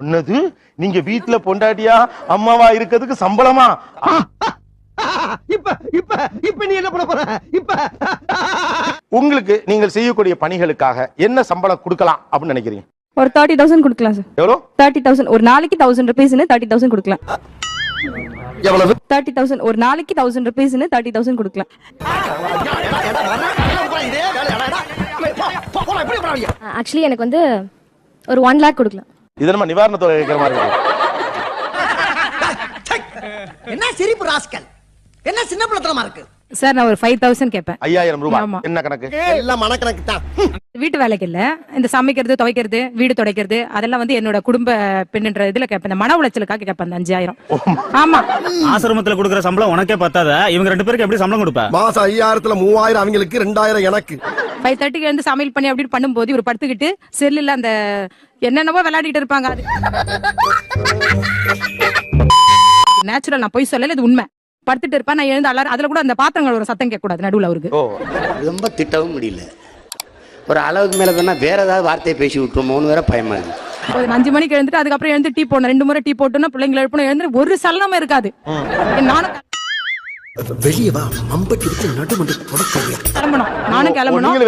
என்னது நீங்க வீட்டுல பொண்டாட்டியா அம்மாவா இருக்கிறதுக்கு சம்பளமா? இப்ப இப்ப இப்ப நீ என்ன பண்ண போற? இப்ப. உங்களுக்கு நீங்கள் செய்யக்கூடிய பணிகளுக்காக என்ன சம்பளம் கொடுக்கலாம் அப்படின்னு நினைக்கிறீங்க? ஒரு தேர்ட்டி தௌசண்ட் கொடுக்கலாம் சார் எவ்வளோ? தேர்ட்டி தௌசண்ட் ஒரு நாளைக்கு தௌசண்ட் ருபீஸ்னு தேர்ட்டி தௌசண்ட் கொடுக்கலாம். எவ்வளவு? தேர்ட்டி தௌசண்ட் ஒரு நாளைக்கு தௌசண்ட் ருபீஸ்னு தேர்ட்டி தௌசண்ட் கொடுக்கலாம். ஆக்சுவலி எனக்கு வந்து ஒரு ஒன் லேக் கொடுக்கலாம். இது நம்ம நிவாரணத்தொகை கேட்கிற மாதிரி என்ன சிரிப்பு ராஸ்கல்? என்ன சின்ன பிள்ளைத்தனமா இருக்கு? சார் நான் ஒரு ஃபைவ் தௌசண்ட் கேட்பேன். ஐயாயிரம் ரூபாய். என்ன கணக்கு? எல்லாம் மனக்கணக்கு தான் வீட்டு வேலைக்கு இல்ல. இந்த சமைக்கிறது துவைக்கிறது வீடு துடைக்கிறது அதெல்லாம் வந்து என்னோட குடும்ப பெண்ணுன்ற இதுல கேட்பேன். இந்த மன உளைச்சலுக்காக கேட்பேன் அந்த அஞ்சாயிரம். ஆமா. ஆசிரமத்துல கொடுக்குற சம்பளம் உனக்கே பத்தாத? இவங்க ரெண்டு பேருக்கு எப்படி சம்பளம் கொடுப்ப? மாசம் ஐயாயிரத்துல மூவாயிரம் அவங்களுக்கு ரெண்டாயிரம் எனக்கு. ஃபைவ் தேர்ட்டிக்கு வந்து சமையல் பண்ணி அப்படி பண்ணும்போது இவர் படுத்துக்கிட்டு செல்லுல அந்த என்னென்னவோ விளையாடிட்டு இருப்பாங்க அது. நேச்சுரல் நான் போய் சொல்லல இது உண்மை. படுத்துட்டு இருப்பேன் நான் எழுந்து அலாரம் அதுல கூட அந்த பாத்திரங்கள் ஒரு சத்தம் கேட்க கூடாது நடுவுல அவருக்கு. ஓ ரொம்ப திட்டவும் முடியல. ஒரு அளவுக்கு மேல தானே வேற ஏதாவது வார்த்தையை பேசி விட்டுருமோன்னு வேற பயமா இருக்கு. ஒரு அஞ்சு மணிக்கு எழுந்துட்டு அதுக்கப்புறம் எழுந்து டீ போடணும் ரெண்டு முறை டீ போட்டோம்னா பிள்ளைங்களை எழுப்பணும் எழுந்து ஒரு சலனமும் இருக்காது. நானும் வெளியே வா மம்பட்டி நடுமண்டு கிளம்பணும். நானும் கிளம்பணும்.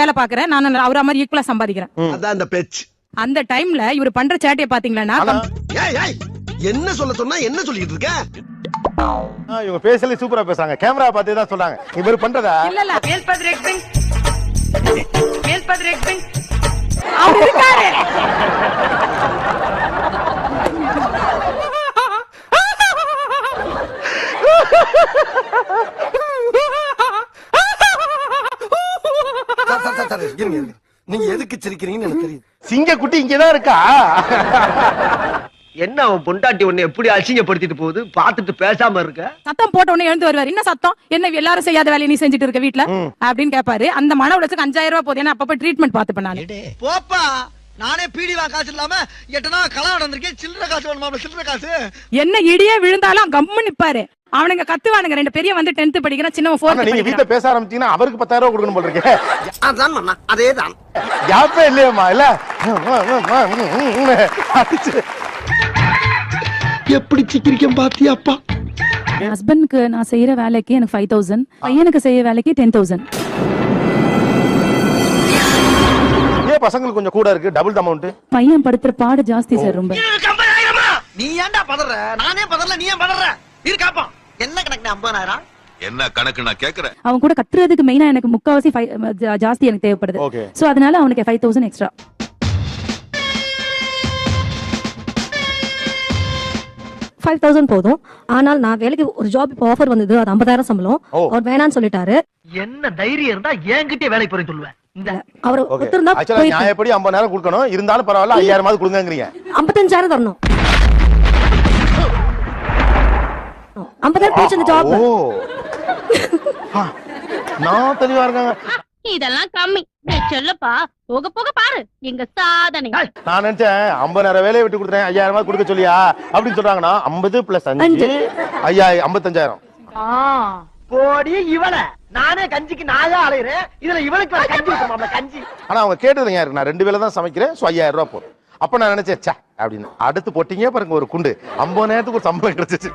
வேலை பாக்குறேன் நான் அவர மாதிரி ஈக்குவலா சம்பாதிக்கிறேன். அதான் அந்த பேச்சு. அந்த டைம்ல இவர் பண்ற சேட்டையை பாத்தீங்களா ஆனா ஏய் ஏய் என்ன சொல்ல சொன்னா என்ன சொல்லிட்டு இருக்க? இவங்க பேசல சூப்பரா பேசுறாங்க. கேமரா பார்த்து தான் சொல்றாங்க இவர் பண்றதா? இல்ல இல்ல அவர் இருக்காரு. சார், சார், சார், சார், இருங்க, இருங்க. நீங்க எதுக்கு சிரிக்கிறீங்கன்னு எனக்கு தெரியுது. சிங்க குட்டி இங்கதான் இருக்கா? என்ன அவன் பொண்டாட்டி உன்னை எப்படி அசிங்கப்படுத்திட்டு போகுது? பார்த்துட்டு பேசாம இருக்க. சத்தம் போட்ட உடனே எழுந்து வருவாரு. என்ன சத்தம்? என்ன எல்லாரும் செய்யாத வேலையை நீ செஞ்சுட்டு இருக்க வீட்ல? அப்படின்னு கேட்பாரு அந்த மன உளைச்சலுக்கு அஞ்சாயிரம் ரூபாய் போகுது ஏன்னா அப்பப்ப ட்ரீட்மெண்ட் பாத்துப்பேன் நான். போப்பா நானே பீடி வா காசு இல்லாம எட்டனா களம் நடந்திருக்கேன். சில்லற காசு வேணுமா சில்லற காசு? என்ன இடியே விழுந்தாலும் கம்மு நிப்பாரு. அவனுங்க கத்துவானுங்க. ரெண்டு பெரிய வந்து டென்த் படிக்கிறான் ஆனா ஃபோர்த் நீங்க வீட்டுல பேச ஆரம்பிச்சீங்கன்னா அவருக்கு பத்தாயிரம் ரூபாய் கொடுக்கணும் போல இருக்கு. அதான் அதே தான் கேப்பே இல்லையம்மா இல்ல? அடிச்சு. எப்படி சிக்கிரிக்கம் பாத்தியாப்பா என் ஹஸ்பண்ட்க்கு நான் செய்யற வேலைக்கு எனக்கு ஃபைவ் தௌசண்ட் பையனுக்கு செய்யற வேலைக்கு டென் தௌசண்ட் ஏன் பசங்களுக்கு கொஞ்சம் கூட இருக்கு? டபுள் அமௌண்ட் பையன் படுத்துற பாடு ஜாஸ்தி சார் ரொம்ப. நீ ஏன்டா பதற? நானே பதறல நீ ஏன் பதற? இருக்காப்பா என்ன கணக்கு ஐம்பதாயிரம்? என்ன கணக்கு நான் கேக்குறேன். அவன் கூட கத்துறதுக்கு மெயினா எனக்கு முக்காவாசி ஜாஸ்தி எனக்கு தேவைப்படுது. சோ அதனால அவனுக்கு five thousand extra five thousand போதும். ஆனால் நான் வேலைக்கு ஒரு ஜாப் இப்போ ஆஃபர் வந்தது அது ஐம்பதாயிரம் சம்பளம். அவர் வேணான்னு சொல்லிட்டாரு. என்ன தைரியம் இருந்தா என்கிட்டயே வேலைக்கு போறேன்னு சொல்லுவேன். இந்த அவர் ஒத்துருந்தா ஆக்சுவலா நியாயப்படி ஐம்பதாயிரம் கொடுக்கணும். இருந்தாலும் பரவாயில்ல ஐயாயிரமாவது கொடுங்கங்கிறீங்க. ஐம்பத்தஞ்சாயிரம் தரணும். ஐம்பதாயிரம் போச்சு அந்த ஜாப் நான் தெளிவா இருக்காங்க. இதெல்லாம் கம்மி. சொல்லப்பா. போக போக பாரு. எங்க சாதனை. நான் நினைச்சேன் ஐம்பதாயிரம் வேலையை விட்டு கொடுத்துறேன் ஐயாயிரம் கொடுக்க சொல்லியா? அப்படின்னு சொல்றாங்கன்னா ஐம்பது பிளஸ் அஞ்சு ஐயாயிரம் ஐம்பத்தஞ்சாயிரம். போடி இவள. நானே கஞ்சிக்கு நாயா அலையிறேன். இதுல இவளுக்கு கஞ்சி கஞ்சி. ஆனா அவங்க கேட்டது யாரு நான் ரெண்டு வேலை தான் சமைக்கிறேன் ஸோ ஐயாயிரம் ரூபாய் போதும். அப்ப நான் நினைச்சேன் ச்சே அப்படின்னு. அடுத்து போட்டீங்க பாருங்க ஒரு குண்டு. ஐம்பது நேரத்துக்கு ஒரு சம்பளம் கிடைச்சிச்சு.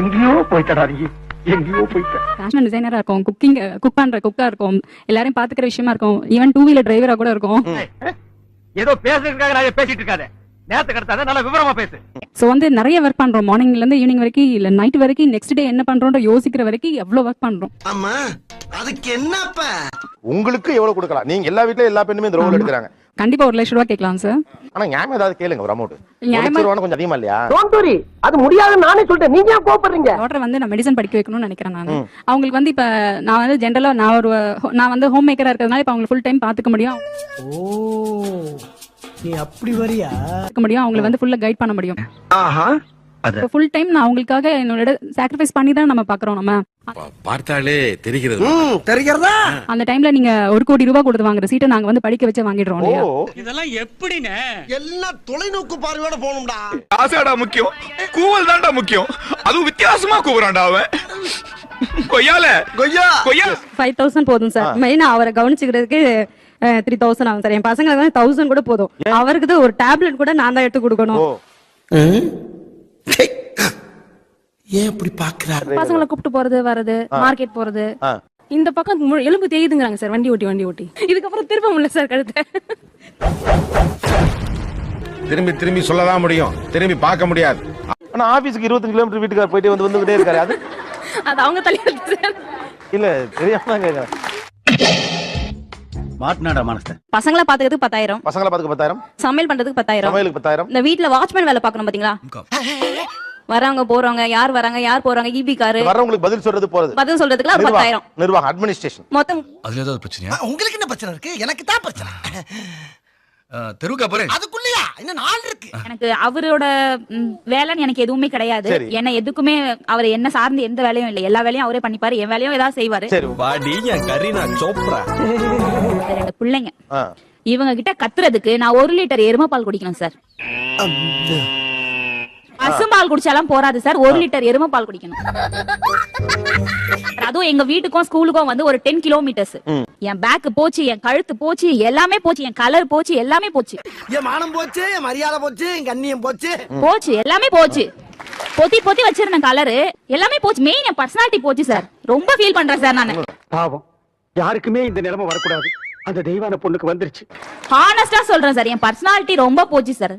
எங்கேயோ போயிட்டடா நீ. எங்கேயோ போயிட்ட ஃபேஷன் டிசைனரா இருக்கும் குக்கிங் குக் பண்ற குக்கா இருக்கும் எல்லாரையும் பாத்துக்கிற விஷயமா இருக்கும். ஈவன் டூ வீலர் டிரைவரா கூட இருக்கும். ஏதோ பேசுறதுக்காக நான் பேசிட்டு இருக்காத. கடத்தாத நல்லா விவரமா பேசு. சோ வந்து நிறைய ஒர்க் பண்றோம். மார்னிங்ல இருந்து ஈவினிங் வரைக்கும் இல்ல நைட் வரைக்கும் நெக்ஸ்ட் டே என்ன பண்றோம்ன்ற யோசிக்கிற வரைக்கும் எவ்வளவு ஒர்க் பண்றோம். ஆமா அதுக்கு என்னப்பா? உங்களுக்கு எவ்வளவு கொடுக்கலாம்? நீங்க எல்லா வீட்லயும் எல்லா பெண்ணுமே இந்த ரோல் எடுக்கிறாங்க. கண்டிப்பா ஒரு லட்சம் ரூபாய் கேட்கலாம் சார் ஆனா நியாயம் ஏதாவது கேளுங்க ஒரு அமௌண்ட் நியாயமா- கொஞ்சம் அதிகமா இல்லையா? டோன்ட் அது முடியாதுன்னு நானே சொல்லிட்டேன். நீங்க ஏன் கோபப்படுறீங்க டாக்டர் வந்து நான் மெடிசன் படிக்க வைக்கணும்னு நினைக்கிறேன் நான். அவங்களுக்கு வந்து இப்ப நான் வந்து ஜென்ரலா நான் ஒரு நான் வந்து ஹோம் மேக்கரா இருக்கிறதுனால இப்ப அவங்களுக்கு ஃபுல் டைம் பாத்துக்க முடியும். ஓ நீ அப்படி வரியா? பார்த்துக்க முடியும். அவங்களுக்கு வந்து ஃபுல்லா கைட் பண்ண முடியும். ஆஹா ஃபுல் டைம் நான் அவங்களுக்காக என்னோட சாக்ரிஃபைஸ் பண்ணி தான் நம்ம பாக்குறோம் நம்ம. பார்த்தாலே தெரிகிறது. தெரிகிறதா? அந்த டைம்ல நீங்க ஒரு கோடி ரூபாய் கொடுத்து வாங்குற சீட்டை நாங்க வந்து படிக்க வச்சு வாங்கிடுறோம் ஓ. இல்லையா எல்லாம் தொலைநோக்கு பார்வையோட போகணும்டா. ஆசாடா முக்கியம். கூவல் தான்டா முக்கியம். அதுவும் வித்தியாசமா கூவுறான்டா அவன். கொய்யால. கொய்யா. கொய்யா. ஃபைவ் தௌசண்ட் போதும் சார். மெயினா அவரை கவனிச்சுக்கிறதுக்கு த்ரீ தௌசண்ட் ஆகும் சார். என் பசங்களுக்கு தௌசண்ட் கூட போதும். அவருக்கு ஒரு டேப்லெட் கூட நான் தான் எடுத்து கொடுக்கணும். ஏன் இப்படி பாக்குறாரு பசங்களை கூப்பிட்டு போறது வர்றது மார்க்கெட் போறது. இந்த பக்கம் எலும்பு தேயுதுங்கிறாங்க சார் வண்டி ஓட்டி வண்டி ஓட்டி. இதுக்கப்புறம் திரும்ப முடியல சார் கழுத்தை. திரும்பி திரும்பி சொல்லதான் முடியும். திரும்பி பார்க்க முடியாது. ஆனா ஆபீஸ்க்கு இருபத்தஞ்சு கிலோமீட்டர் வீட்டுக்கார போயிட்டு வந்து வந்துகிட்டே இருக்காரு. அது அது அவங்க சார். இல்ல தெரியாம கேக்குறேன். மாட்டினாடா மனச? பசங்களை பாத்துக்கிறதுக்கு பத்தாயிரம். பசங்களை பாத்துக்க பத்தாயிரம். சமையல் பண்றதுக்கு பத்தாயிரம். சமையலுக்கு பத்தாயிரம். இந்த வீட்ல வாட்ச்மேன் வேலை பார்க்கணும் பாத்தீங்களா? வரவங்க போறவங்க யார் வராங்க யார் போறாங்க இபி காரு. வர்றவங்களுக்கு பதில் சொல்றது போறது. பதில் சொல்றதுக்குலாம் ஒரு பத்தாயிரம். நிர்வாகம் அட்மினிஸ்ட்ரேஷன் மொத்தம் அதுல ஏதாவது பிரச்சனையா? உங்களுக்கு என்ன பிரச்சனை இருக்கு? எனக்கு தான் பிரச்சனை. தெருவுக்கா போறேன் அதுக்குள்ளயா? இன்னும் நாள் இருக்கு. எனக்கு அவரோட வேலைன்னு எனக்கு எதுவுமே கிடையாது. என்ன எதுக்குமே அவர் என்ன சார்ந்து எந்த வேலையும் இல்லை. எல்லா வேலையும் அவரே பண்ணிப்பாரு. என் வேலையும் ஏதாவது செய்வாரு. சரி. வாடி என் கரீனா சோப்ரா ரெண்டு பிள்ளைங்க. இவங்க கிட்ட கத்துறதுக்கு நான் ஒரு லிட்டர் எருமைப்பால் குடிக்கணும் சார். பசும்பால் குடிச்சாலாம் போறாது சார். ஒரு லிட்டர் எருமைப்பால் குடிக்கணும். அதுவும் எங்க வீட்டுக்கும் ஸ்கூலுக்கும் வந்து ஒரு டென் கிலோமீட்டர்ஸ். என் பேக் போச்சு என் கழுத்து போச்சு எல்லாமே போச்சு என் கலர் போச்சு எல்லாமே போச்சு. என் மானம் போச்சு என் மரியாதை போச்சு என் கண்ணியம் போச்சு. போச்சு எல்லாமே போச்சு. பொத்தி பொத்தி வச்சிருந்த கலரு எல்லாமே போச்சு. மெயின் என் பர்சனாலிட்டி போச்சு சார். ரொம்ப ஃபீல் பண்றேன் சார் நானு. பாவம். யாருக்குமே இந்த நிலைமை வரக்கூடாது. அந்த தெய்வான பொண்ணுக்கு வந்துருச்சு. ஹானஸ்டா சொல்றேன் சார் என் பர்சனாலிட்டி ரொம்ப போச்சு சார்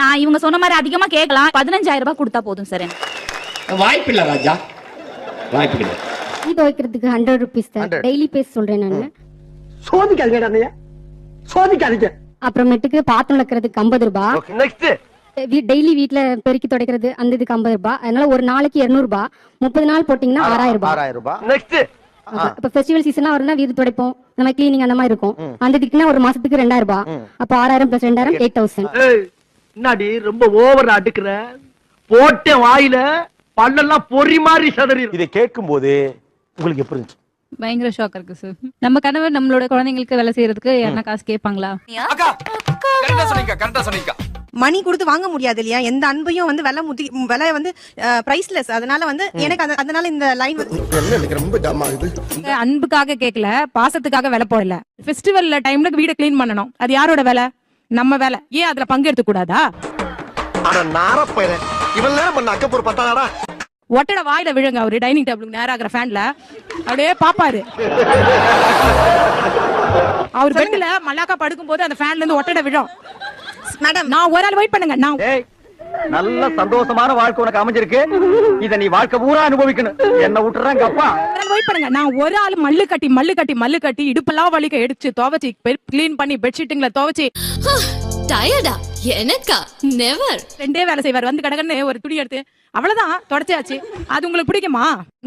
நான் இவங்க சொன்ன மாதிரி அதிகமா கேட்கலாம். பதினஞ்சாயிரம் ரூபாய் கொடுத்தா போதும் சார் எனக்கு வாய்ப்பில்லை ராஜா. வாய்ப்பில்லை டீ துவைக்கிறதுக்கு hundred rupees sir daily base சொல்றேன் நான். சோதிக்காதீங்க அண்ணையா சோதிக்காதீங்க. அப்புறமேட்டுக்கு பாத்திரம் விளக்குறதுக்கு ஐம்பது ரூபாய் நெக்ஸ்ட் டெய்லி வீட்ல பெருக்கி துடைக்கிறது அந்த இதுக்கு ஐம்பது ரூபாய் அதனால ஒரு நாளைக்கு இருநூறு ரூபாய் முப்பது நாள் போட்டீங்கன்னா ஆறாயிரம் ரூபாய் ஆறாயிரம் ரூபாய் நெக்ஸ்ட் இப்ப ஃபெஸ்டிவல் சீசனா வரும்னா வீடு துடைப்போம். இந்த மாதிரி கிளீனிங் அந்த மாதிரி இருக்கும். அந்த இதுக்குன்னா ஒரு மாசத்துக்கு ரெண்டாயிரம் ரூபாய். அப்ப ஆறாயிரம் பிளஸ் ரெண்டாயிரம் எயிட் தௌசண்ட் என்னடி ரொம்ப ஓவர் அடுக்குற? போட்ட வாயில பல்லெல்லாம் பொறி மாதிரி சதறி இதை கேட்கும் போது உங்களுக்கு எப்படி இருந்துச்சு? பயங்கர ஷாக் இருக்கு சார் நம்ம கணவர் நம்மளோட குழந்தைங்களுக்கு வேலை செய்யறதுக்கு என்ன காசு கேட்பாங்களா? மணி கொடுத்து வாங்க முடியாது இல்லையா? எந்த அன்பையும் வந்து விலை முதி விலை வந்து பிரைஸ்லெஸ் அதனால வந்து எனக்கு அந்த- அதனால இந்த லைன் ஆகுது. அன்புக்காக கேட்கல பாசத்துக்காக விலை போடல. ஃபெஸ்டிவல்ல டைம்ல வீடை க்ளீன் பண்ணணும். அது யாரோட வேலை? நம்ம வேலை. ஏன் அதுல பங்கெடுத்து கூடாதா? ஒட்டட வாயில விழுங்க அவரு டைனிங் டேபிளுக்கு நேரா இருக்கிற ஃபேன்ல அப்படியே பாப்பாரு. அவர் பெட்ல மல்லாக்கா படுக்கும் போது அந்த ஃபேன்ல இருந்து ஒட்டட விழும். மேடம் நான் ஒரு ஆள் வெயிட் பண்ணுங்க. நான் நல்ல சந்தோஷமான வாழ்க்கை உனக்கு அமைஞ்சிருக்கு. இத நீ வாழ்க்கை பூரா அனுபவிக்கணும். என்ன விட்டுறாங்க அப்பா வெயிட் பண்ணுங்க. நான் ஒரு ஆள் மல்லு கட்டி மல்லு கட்டி மல்லு கட்டி இடுப்பெல்லாம் வலிக்க எடுத்து துவைச்சு க்ளீன் பண்ணி பெட்ஷீட்டுங்களை துவைச்சு. டயர்டா எனக்கா? நெவர் ரெண்டே வேலை செய்வார். வந்து கடகன்னு ஒரு துணி எடுத்து அவ்வளவுதான் தொடச்சாச்சு. அது உங்களுக்கு பிடிக்குமா?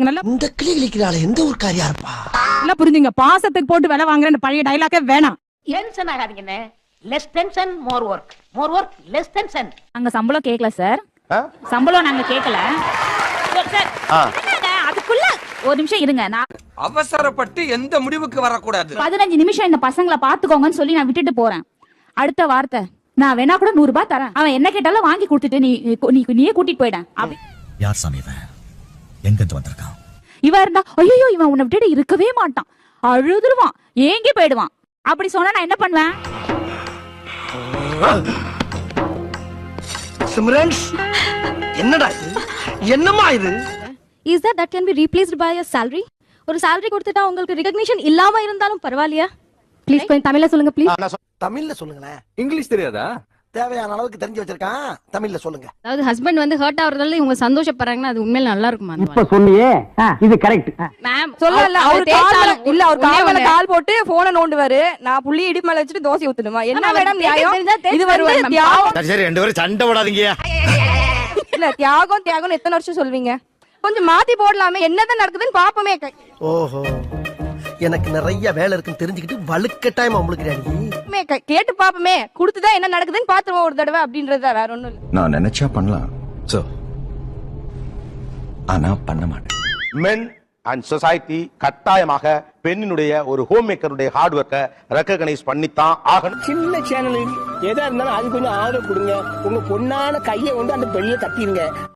நல்லா இந்த கிளி கிளிக்கிறாள் எந்த ஒரு காரியா இருப்பா? நல்லா புரிஞ்சுங்க. பாசத்துக்கு போட்டு வேலை வாங்குறேன் பழைய டைலாக்கே வேணாம். Tension ஆகாதீங்கண்ணே less tension more work more work less tension அங்க சம்பளம் கேட்கல சார்? சம்பளம் நாங்க கேட்கல சார். என்னங்க, அதுக்குள்ள ஒரு நிமிஷம் இருங்க. நான் அவசரப்பட்டு எந்த முடிவுக்கு வரக்கூடாது. பதினஞ்சு நிமிஷம் இந்த பசங்களை பாத்துக்கோங்கன்னு சொல்லி நான் விட்டுட்டு போறேன். அடுத்த வார்த்தை. நான் வேணா கூட நூறு ரூபாய் தரேன். அவன் என்ன கேட்டாலும் வாங்கி கொடுத்துட்டு நீ நீ நீயே கூட்டிட்டு போயிட. அப்படி. யார் சாமி இவன்? எங்க இருந்து வந்திருக்கான்? இவன் இருந்தா ஐயோ இவன் உன்னை விட்டுட்டு இருக்கவே மாட்டான். அழுதுருவான். ஏங்கி போயிடுவான். அப்படி சொன்னா நான் என்ன பண்ணுவேன்? சிம்ரன்ஸ் என்னடா இது? என்னம்மா இது? Is that that can be replaced by a salary? ஒரு salary கொடுத்துட்டா உங்களுக்கு recognition இல்லாம இருந்தாலும் பரவாயில்லையா? ப்ளீஸ் கொஞ்சம் தமிழ்ல சொல்லுங்க ப்ளீஸ் தமிழ்ல சொல்லுங்களேன். இங்கிலீஷ் தெரியாதா? தேவையான அளவுக்கு தெரிஞ்சு வச்சிருக்கான். தமிழ்ல சொல்லுங்க. அதாவது ஹஸ்பண்ட் வந்து ஹர்ட் ஆகுறதால இவங்க சந்தோஷப்படுறாங்கன்னா அது உண்மையில நல்லா இருக்குமா இப்ப சொன்னியே இது கரெக்ட் மேம் சொல்லல அவர் இல்ல அவர் கால்ல கால் போட்டு போனை நோண்டுவாரு. நான் புள்ளி இடி மேல வச்சுட்டு தோசை ஊத்தணுமா? என்ன மேடம் நியாயம்? இது வந்து தியாகம் சரி ரெண்டு பேரும் சண்டை போடாதீங்க. இல்ல தியாகம் தியாகம் எத்தனை வருஷம் சொல்வீங்க? கொஞ்சம் மாத்தி போடலாமே என்னதான் நடக்குதுன்னு பாப்போமே. ஓஹோ. எனக்கு நிறைய வேலை இருக்குன்னு தெரிஞ்சுக்கிட்டு வலுக்கட்டாயமா உங்களுக்கு மே- கே- கேட்டு பாப்போமே குடுத்துதான் என்ன நடக்குதுன்னு பாத்துருவோம் ஒரு தடவை அப்படின்றதா வேற ஒண்ணும் இல்ல. நான் நினைச்சா பண்ணலாம். சோ ஆனா பண்ண மாட்டேன். மென் அண்ட் சொசைட்டி கட்டாயமாக பெண்ணினுடைய ஒரு ஹோம் மேக்கருடைய ஹார்ட் ஒர்க்கை ரெக்கக்னைஸ் பண்ணித்தான் ஆகணும். சின்ன சேனல் எதா இருந்தாலும் அது கொஞ்சம் ஆதரவு கொடுங்க. உங்க பொண்ணான கையை வந்து அந்த பெரிய தட்டிடுங்க